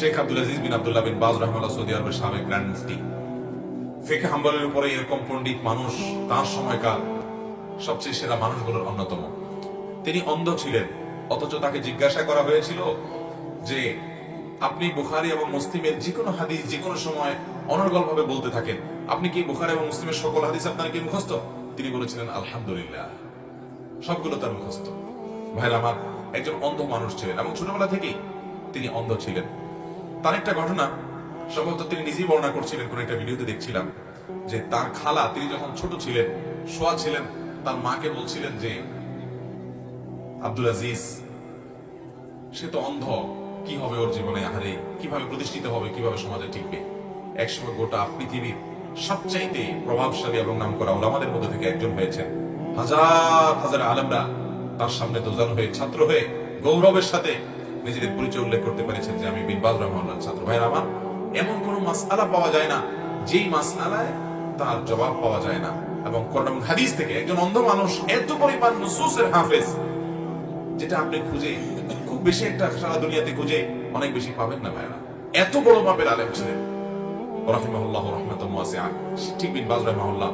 শেখ আব্দুল আজিজ বিন আব্দুল্লাহ বিন বাজ রহমাল্লাহ সৌদি আরবের সাবেক গ্র্যান্ড মুফতি ফেকে হাম্বলের উপরে এরকম পণ্ডিত মানুষ তার সময়কার সবচেয়ে সেরা মানুষগুলোর অন্যতম। তিনি অন্ধ ছিলেন, অথচ তাকে জিজ্ঞাসা করা হয়েছিল যে, আপনি বুখারি এবং মুসলিমের যে কোনো হাদিস যে কোনো সময় অনর্গল ভাবে বলতে থাকেন, আপনি কি বুখারি এবং মুসলিমের সকল হাদিস আপনার কি মুখস্থ? তিনি বলেছিলেন, আলহামদুলিল্লাহ। সবগুলো তার মুখস্থ। ভাইরা আমার, একজন অন্ধ মানুষ ছিলেন এবং ছোটবেলা থেকেই তিনি অন্ধ ছিলেন। তার একটা ঘটনা, সম্ভবত তিনি নিজেই বর্ণনা করছিলেন, কোন একটা ভিডিওতে দেখছিলাম, যে তার খালা, তিনি যখন ছোট ছিলেন, শোয়া ছিলেন, তার মাকে বলছিলেন যে, আব্দুল আজিজ, সে তো অন্ধ, কি হবে ওর জীবনে? আহারে কীভাবে প্রতিষ্ঠিত হবে, কীভাবে সমাজে টিকবে? একসময় গোটা পৃথিবীর সবচাইতে প্রভাবশালী এবং নামকরা ওলামাদের মধ্যে থেকে একজন হয়েছেন। হাজার হাজার আলমরা তার সামনে দোজান হয়ে, ছাত্র হয়ে, গৌরবের সাথে নিজেদের পরিচয় উল্লেখ করতে পেরেছেন যে আমি বিনবাজ রহমানের ছাত্র ভাই আমার এমন কোন মাসআলা পাওয়া যায় না, যেই মাসআলায় তার জবাব পাওয়া যায় না। এবং কোরআন হাদিস থেকে একজন অন্ধ মানুষ এত পরিমাণ নুসুসের হাফেজ, যেটা আপনি খুঁজে, খুব বেশি একটা সারা দুনিয়াতে খুঁজে অনেক বেশি পাবেন না ভাইরা এত বড় মাপের আলেম ছিলেন। রহিমাহুল্লাহ রহমাতুল ঠিক বিন বাজ রহিমাহুল্লাহ।